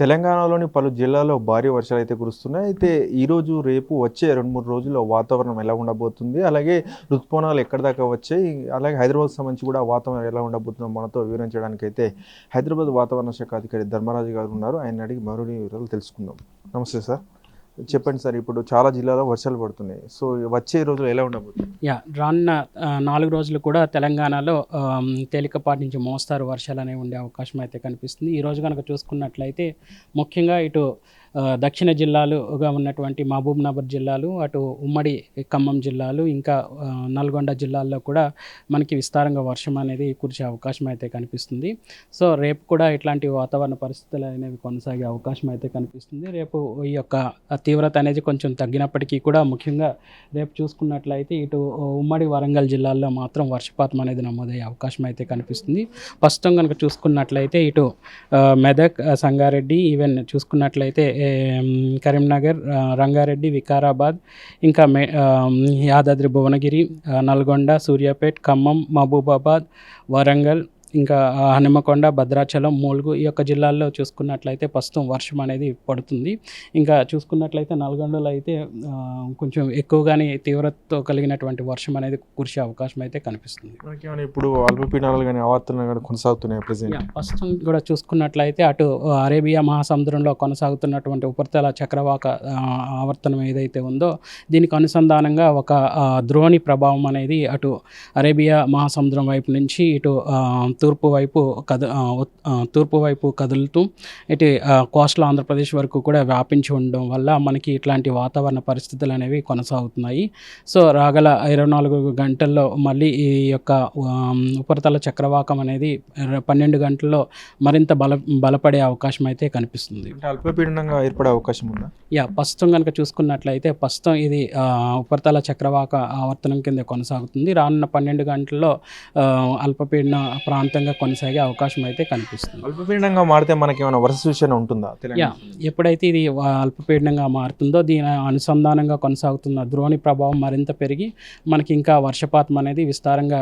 తెలంగాణలోని పలు జిల్లాల్లో భారీ వర్షాలు అయితే కురుస్తున్నాయి. అయితే ఈరోజు రేపు వచ్చే రెండు మూడు రోజుల్లో వాతావరణం ఎలా ఉండబోతుంది? అలాగే ఋతుపవనాలు ఎక్కడి దాకా వచ్చాయి? అలాగే హైదరాబాద్ సంబంధించి కూడా వాతావరణం ఎలా ఉండబోతుందో మనతో వివరించడానికి అయితే హైదరాబాద్ వాతావరణ శాఖ అధికారి ధర్మరాజు గారు ఉన్నారు. ఆయన అడిగి మరిన్ని వివరాలు తెలుసుకుందాం. నమస్తే సార్. చెప్పండి సార్ ఇప్పుడు చాలా జిల్లాలో వర్షాలు పడుతున్నాయి. సో వచ్చే రోజులు ఎలా ఉండబోతుంది? యా రానున్న నాలుగు రోజులు కూడా తెలంగాణలో తేలికపాటి నుంచి మోస్తారు వర్షాలు అనేవి ఉండే అవకాశం అయితే కనిపిస్తుంది. ఈ రోజు కనుక చూసుకున్నట్లయితే ముఖ్యంగా ఇటు దక్షిణ జిల్లాలుగా ఉన్నటువంటి మహబూబ్ నగర్ జిల్లాలు అటు ఉమ్మడి ఖమ్మం జిల్లాలు ఇంకా నల్గొండ జిల్లాల్లో కూడా మనకి విస్తారంగా వర్షం అనేది కురిసే అవకాశం అయితే కనిపిస్తుంది. సో రేపు కూడా ఇట్లాంటి వాతావరణ పరిస్థితులు అనేవి కొనసాగే అవకాశం అయితే కనిపిస్తుంది. రేపు ఈ యొక్క తీవ్రత అనేది కొంచెం తగ్గినప్పటికీ కూడా ముఖ్యంగా రేపు చూసుకున్నట్లయితే ఇటు ఉమ్మడి వరంగల్ జిల్లాల్లో మాత్రం వర్షపాతం అనేది నమోదయ్యే అవకాశం అయితే కనిపిస్తుంది. ప్రస్తుతం కనుక చూసుకున్నట్లయితే ఇటు మెదక్ సంగారెడ్డి ఈవెన్ చూసుకున్నట్లయితే కరీంనగర్ రంగారెడ్డి వికారాబాద్ ఇంకా మే యాదాద్రి భువనగిరి నల్గొండ సూర్యాపేట్ ఖమ్మం మహబూబాబాద్ వరంగల్ ఇంకా హనుమకొండ భద్రాచలం మూలుగు ఈ యొక్క జిల్లాల్లో చూసుకున్నట్లయితే ప్రస్తుతం వర్షం అనేది పడుతుంది. ఇంకా చూసుకున్నట్లయితే నల్గొండలో అయితే కొంచెం ఎక్కువగానే తీవ్రతతో కలిగినటువంటి వర్షం అనేది కురిసే అవకాశం అయితే కనిపిస్తుంది. ఇప్పుడు అల్పపీడనాలు కానీ ఆవర్తనాలు కానీ కొనసాగుతున్నాయి ప్రస్తుతం కూడా చూసుకున్నట్లయితే అటు అరేబియా మహాసముద్రంలో కొనసాగుతున్నటువంటి ఉపరితల చక్రవాక ఆవర్తనం ఏదైతే ఉందో దీనికి అనుసంధానంగా ఒక ద్రోణి ప్రభావం అనేది అటు అరేబియా మహాసముద్రం వైపు నుంచి ఇటు తూర్పు వైపు కద తూర్పు వైపు కదులుతూ ఇటు కోస్టల్ ఆంధ్రప్రదేశ్ వరకు కూడా వ్యాపించి ఉండడం వల్ల మనకి ఇట్లాంటి వాతావరణ పరిస్థితులు అనేవి కొనసాగుతున్నాయి. సో రాగల ఇరవై నాలుగు గంటల్లో మళ్ళీ ఈ యొక్క ఉపరితల చక్రవాకం అనేది పన్నెండు గంటల్లో మరింత బల బలపడే అవకాశం అయితే కనిపిస్తుంది. అల్పపీడనంగా ఏర్పడే అవకాశం ఉందా? యా ప్రస్తుతం కనుక చూసుకున్నట్లయితే ప్రస్తుతం ఇది ఉపరితల చక్రవాక ఆవర్తనం కింద కొనసాగుతుంది. రానున్న పన్నెండు గంటల్లో అల్పపీడన ప్రాంతంగా కొనసాగే అవకాశం అయితే కనిపిస్తుంది. అల్పపీడనంగా మారితే మనకి ఏమైనా వర్ష సూచన ఉంటుందా యా ఎప్పుడైతే ఇది అల్పపీడనంగా మారుతుందో దీని అనుసంధానంగా కొనసాగుతున్న ద్రోణి ప్రభావం మరింత పెరిగి మనకి ఇంకా వర్షపాతం అనేది విస్తారంగా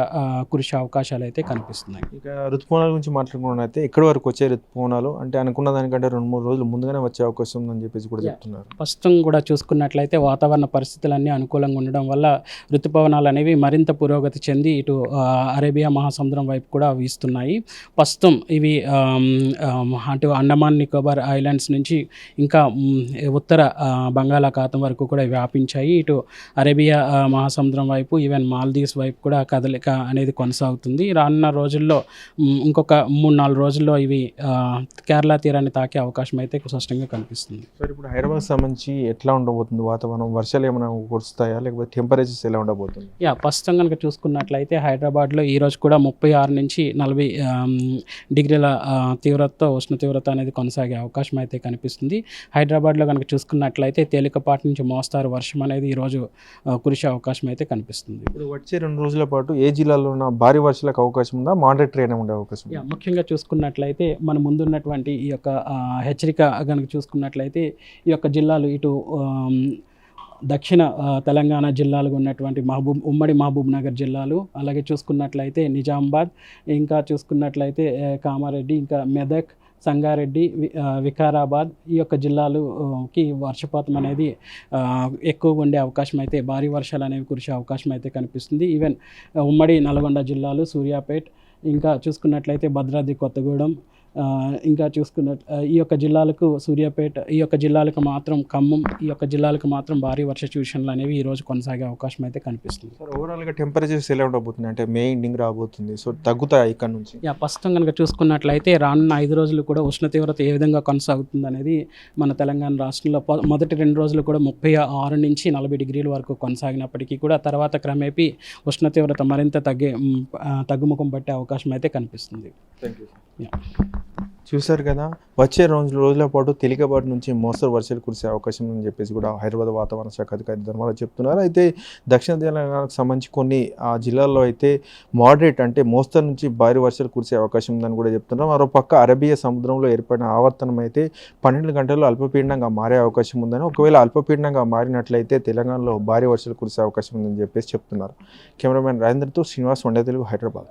కురిసే అవకాశాలు అయితే కనిపిస్తున్నాయి. ఇక ఋతుపవనాల గురించి మాట్లాడుకున్నట్లయితే ఎక్కడి వరకు వచ్చే ఋతుపవనాలు? అంటే అనుకున్న దానికంటే రెండు మూడు రోజులు ముందుగానే వచ్చే అవకాశం ఉందని చెప్పేసి కూడా. చెప్తున్నారు. ప్రస్తుతం కూడా చూసుకున్నట్లయితే వాతావరణ పరిస్థితులన్నీ అనుకూలంగా ఉండడం వల్ల ఋతుపవనాలు అనేవి మరింత పురోగతి చెంది ఇటు అరేబియా మహాసముద్రం వైపు కూడా వీస్తున్నాయి ప్రస్తుతం ఇవి అటు అండమాన్ నికోబార్ ఐలాండ్స్ నుంచి ఇంకా ఉత్తర బంగాళాఖాతం వరకు కూడా వ్యాపించాయి. ఇటు అరేబియా మహాసముద్రం వైపు ఈవెన్ మాల్దీవ్స్ వైపు కూడా కదలిక అనేది కొనసాగుతుంది. రానున్న రోజుల్లో ఇంకొక మూడు నాలుగు రోజుల్లో ఇవి కేరళ తీరాన్ని తాకే అవకాశం అయితే స్పష్టంగా కనిపిస్తుంది. సార్ ఇప్పుడు హైదరాబాద్ సంబంధించి ఎట్లా ఉండబోతుంది? వాతావరణం వర్షాలు ఏమైనా కురుస్తాయా? లేకపోతే టెంపరేచర్స్ ఎలా ఉండబోతుంది? యా ప్రస్తుతం కనుక చూసుకున్నట్లయితే హైదరాబాద్లో ఈరోజు కూడా ముప్పై ఆరు నుంచి నలభై ఆమ్, డిగ్రీల ఆ, తీవ్రతతో ఉష్ణ తీవ్రత అనేది కొనసాగే అవకాశం అయితే కనిపిస్తుంది. హైదరాబాద్లో కనుక చూసుకున్నట్లయితే తేలికపాటి నుంచి మోస్తారు వర్షం అనేది ఈరోజు కురిసే అవకాశం అయితే కనిపిస్తుంది. ఇప్పుడు వచ్చే రెండు రోజుల పాటు ఏ జిల్లాలో ఉన్న భారీ వర్షాలకు అవకాశం ఉందా? మాడరేట్ ట్రైన్ ఉండే అవకాశం ముఖ్యంగా చూసుకున్నట్లయితే మన ముందున్నటువంటి ఈ యొక్క హెచ్చరిక కనుక చూసుకున్నట్లయితే ఈ యొక్క జిల్లాలు ఇటు దక్షిణ తెలంగాణ జిల్లాలుగా ఉన్నటువంటి మహబూబ్ ఉమ్మడి మహబూబ్ నగర్ జిల్లాలు అలాగే చూసుకున్నట్లయితే నిజామాబాద్ ఇంకా చూసుకున్నట్లయితే కామారెడ్డి ఇంకా మెదక్ సంగారెడ్డి వి- వికారాబాద్ ఈ యొక్క జిల్లాలుకి వర్షపాతం అనేది ఎక్కువ ఉండే అవకాశం అయితే భారీ వర్షాలు అనేవి కురిసే అవకాశం అయితే కనిపిస్తుంది. ఈవెన్ ఉమ్మడి నల్గొండ జిల్లాలు సూర్యాపేట్ ఇంకా చూసుకున్నట్లయితే భద్రాద్రి కొత్తగూడెం ఇంకా చూసుకున్నట్ ఆ, ఈ యొక్క జిల్లాలకు సూర్యాపేట ఈ యొక్క జిల్లాలకు మాత్రం ఖమ్మం ఈ యొక్క జిల్లాలకు మాత్రం భారీ వర్ష సూచనలు అనేవి ఈ రోజు కొనసాగే అవకాశం అయితే కనిపిస్తుంది. సార్ ఓవరాల్గా టెంపరేచర్స్ ఎలా ఉండబోతుంది అంటే మే ఎండింగ్ రాబోతుంది. సో తగ్గుతాయి ఇక్కడ నుంచి? యా ప్రస్తుతం కనుక చూసుకున్నట్లయితే రానున్న ఐదు రోజులు కూడా ఉష్ణ తీవ్రత ఏ విధంగా కొనసాగుతుంది అనేది మన తెలంగాణ రాష్ట్రంలో మొదటి రెండు రోజులు కూడా ముప్పై ఆరు నుంచి నలభై డిగ్రీల వరకు కొనసాగినప్పటికీ కూడా తర్వాత క్రమేపీ ఉష్ణ తీవ్రత మరింత తగ్గే తగ్గుముఖం పట్టే అవకాశం అయితే కనిపిస్తుంది. Thank you. చూశారు కదా వచ్చే రోజు రోజుల పాటు తేలికపాటి నుంచి మోస్తరు వర్షాలు కురిసే అవకాశం ఉందని చెప్పేసి కూడా హైదరాబాద్ వాతావరణ శాఖ అధికారి ధర్మాలు చెప్తున్నారు. అయితే దక్షిణ తెలంగాణకు సంబంధించి కొన్ని ఆ జిల్లాల్లో అయితే మోడరేట్ అంటే మోస్తరు నుంచి భారీ వర్షాలు కురిసే అవకాశం ఉందని కూడా చెప్తున్నారు. మరో పక్క అరబియా సముద్రంలో ఏర్పడిన ఆవర్తనం అయితే పన్నెండు గంటల్లో అల్పపీడనంగా మారే అవకాశం ఉందని ఒకవేళ అల్పపీడనంగా మారినట్లయితే తెలంగాణలో భారీ వర్షాలు కురిసే అవకాశం ఉందని చెప్పేసి చెప్తున్నారు. కెమెరామెన్ రాజేంద్రతో శ్రీనివాస్ వండే తెలుగు హైదరాబాద్.